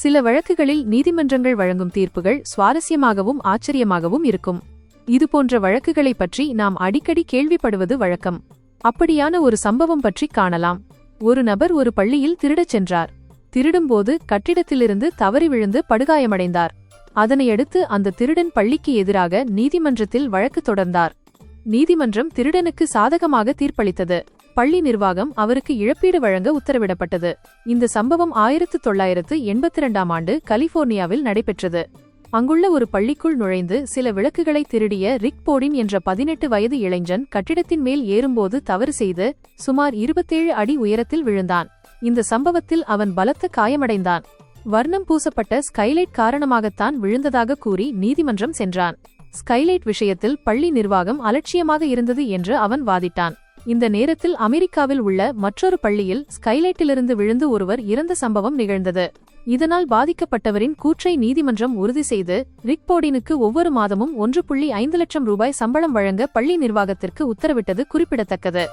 சில வழக்குகளில் நீதிமன்றங்கள் வழங்கும் தீர்ப்புகள் சுவாரஸ்யமாகவும் ஆச்சரியமாகவும் இருக்கும். இதுபோன்ற வழக்குகளைப் பற்றி நாம் அடிக்கடி கேள்விப்படுவது வழக்கம். அப்படியான ஒரு சம்பவம் பற்றி காணலாம். ஒரு நபர் ஒரு பள்ளியில் திருடச் சென்றார். திருடும்போது கட்டிடத்திலிருந்து தவறி விழுந்து படுகாயமடைந்தார். அதனையடுத்து அந்த திருடன் பள்ளிக்கு எதிராக நீதிமன்றத்தில் வழக்கு தொடர்ந்தார். நீதிமன்றம் திருடனுக்கு சாதகமாக தீர்ப்பளித்தது. பள்ளி நிர்வாகம் அவருக்கு இழப்பீடு வழங்க உத்தரவிடப்பட்டது. இந்த சம்பவம் ஆயிரத்து தொள்ளாயிரத்து எண்பத்தி இரண்டாம் ஆண்டு கலிபோர்னியாவில் நடைபெற்றது. அங்குள்ள ஒரு பள்ளிக்குள் நுழைந்து சில விளக்குகளை திருடிய ரிக் போடின் என்ற பதினெட்டு வயது இளைஞன் கட்டிடத்தின் மேல் ஏறும்போது தவறு செய்து சுமார் இருபத்தேழு அடி உயரத்தில் விழுந்தான். இந்த சம்பவத்தில் அவன் பலத்த காயமடைந்தான். வர்ணம் பூசப்பட்ட ஸ்கைலைட் காரணமாகத்தான் விழுந்ததாக கூறி நீதிமன்றம் சென்றான். ஸ்கைலைட் விஷயத்தில் பள்ளி நிர்வாகம் அலட்சியமாக இருந்தது என்று அவன் வாதிட்டான். இந்த நேரத்தில் அமெரிக்காவில் உள்ள மற்றொரு பள்ளியில் ஸ்கைலைட்டிலிருந்து விழுந்து ஒருவர் இறந்த சம்பவம் நிகழ்ந்தது. இதனால் பாதிக்கப்பட்டவரின் கூற்றை நீதிமன்றம் உறுதி செய்து ரிக்போர்டினுக்கு ஒவ்வொரு மாதமும் ஒன்று புள்ளி ஐந்து லட்சம் ரூபாய் சம்பளம் வழங்க பள்ளி நிர்வாகத்திற்கு உத்தரவிட்டது குறிப்பிடத்தக்கது.